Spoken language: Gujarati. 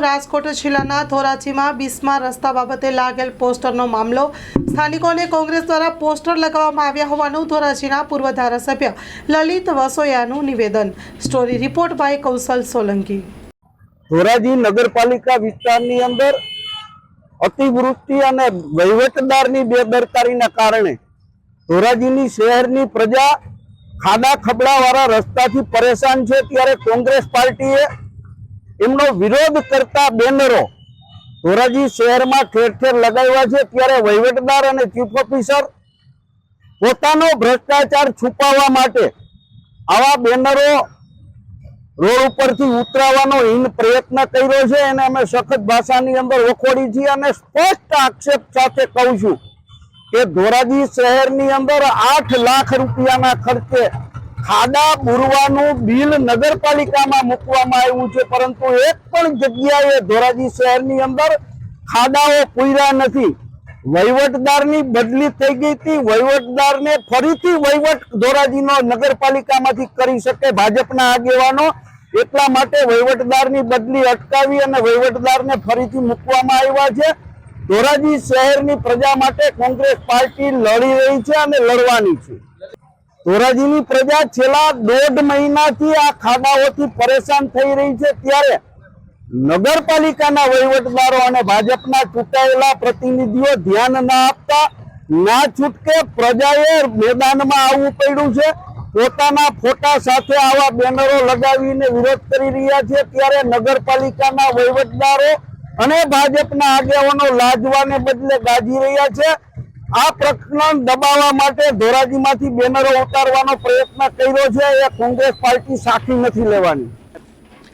રાજકોટ જિલ્લાના ધોરાજીમાં બિસ્માર રસ્તા બાબતે લાગેલ પોસ્ટરનો મામલો. સ્થાનિકોને કોંગ્રેસ દ્વારા પોસ્ટર લગાવવામાં આવ્યા હોવાનું ધોરાજીના પૂર્વ ધારાસભ્ય લલિત વસોયાનું નિવેદન. Story report by Kaushal Solanki. Dhoraji નગરપાલિકા વિસ્તારની અંદર અતિવૃષ્ટિ અને વહીવટદારની બેદરકારીના કારણે ધોરાજીની શહેરની પ્રજા ખાડા ખબડાવાળા રસ્તાથી પરેશાન છે. ત્યારે કોંગ્રેસ પાર્ટીએ એમનો વિરોધ કરતા બેનરો ધોરાજી શહેરમાં ઠેર ઠેર લગાવ્યા છે. ત્યારે વહીવટદાર અને ચીફ ઓફિસર પોતાનો ભ્રષ્ટાચાર છુપાવવા માટે આવા બેનરો રોડ ઉપરથી ઉતરાવવાનો હિન પ્રયત્ન કર્યો છે એને અમે સખત ભાષાની અંદર વખોડી છીએ અને સ્પષ્ટ આક્ષેપ સાથે કહું છું કે ધોરાજી શહેરની અંદર આઠ લાખ રૂપિયાના ખર્ચે ખાડા પૂરવાનું બિલ નગરપાલિકામાં મૂકવામાં આવ્યું છે, પરંતુ એક પણ જગ્યાએ ધોરાજી શહેરની અંદર ખાડાઓ પૂર્યા નથી. વહીવટદારની બદલી થઈ ગઈ હતી, વહીવટદારને ફરીથી વહીવટ ધોરાજીનો નગરપાલિકામાંથી કરી શકે ભાજપના આગેવાનો. એટલા માટે વહીવટદારની બદલી અટકાવી અને વહીવટદારને ફરીથી મૂકવામાં આવ્યા છે. ધોરાજી શહેરની પ્રજા માટે કોંગ્રેસ પાર્ટી લડી રહી છે અને લડવાની છે. ધોરાજીની પ્રજા છેલ્લા દોઢ મહિનાથી આ ખાડાઓથી પરેશાન થઈ રહી છે. ત્યારે નગરપાલિકાના વહીવટદારો અને ભાજપના ચૂંટાયેલા પ્રતિનિધિઓ ધ્યાન ના આપતા ના છૂટકે પ્રજાએ મેદાનમાં આવવું પડ્યું છે. પોતાના ફોટા સાથે આવા બેનરો લગાવીને વિરોધ કરી રહ્યા છે. ત્યારે નગરપાલિકાના વહીવટદારો અને ભાજપના આગેવાનો લાજવાને બદલે ગાજી રહ્યા છે. આ પ્રકરણ દબાવવા માટે ધોરાજીમાંથી બેનરો ઉતારવાનો પ્રયત્ન કર્યો છે. એ કોંગ્રેસ પાર્ટી સાખી નથી લેવાની.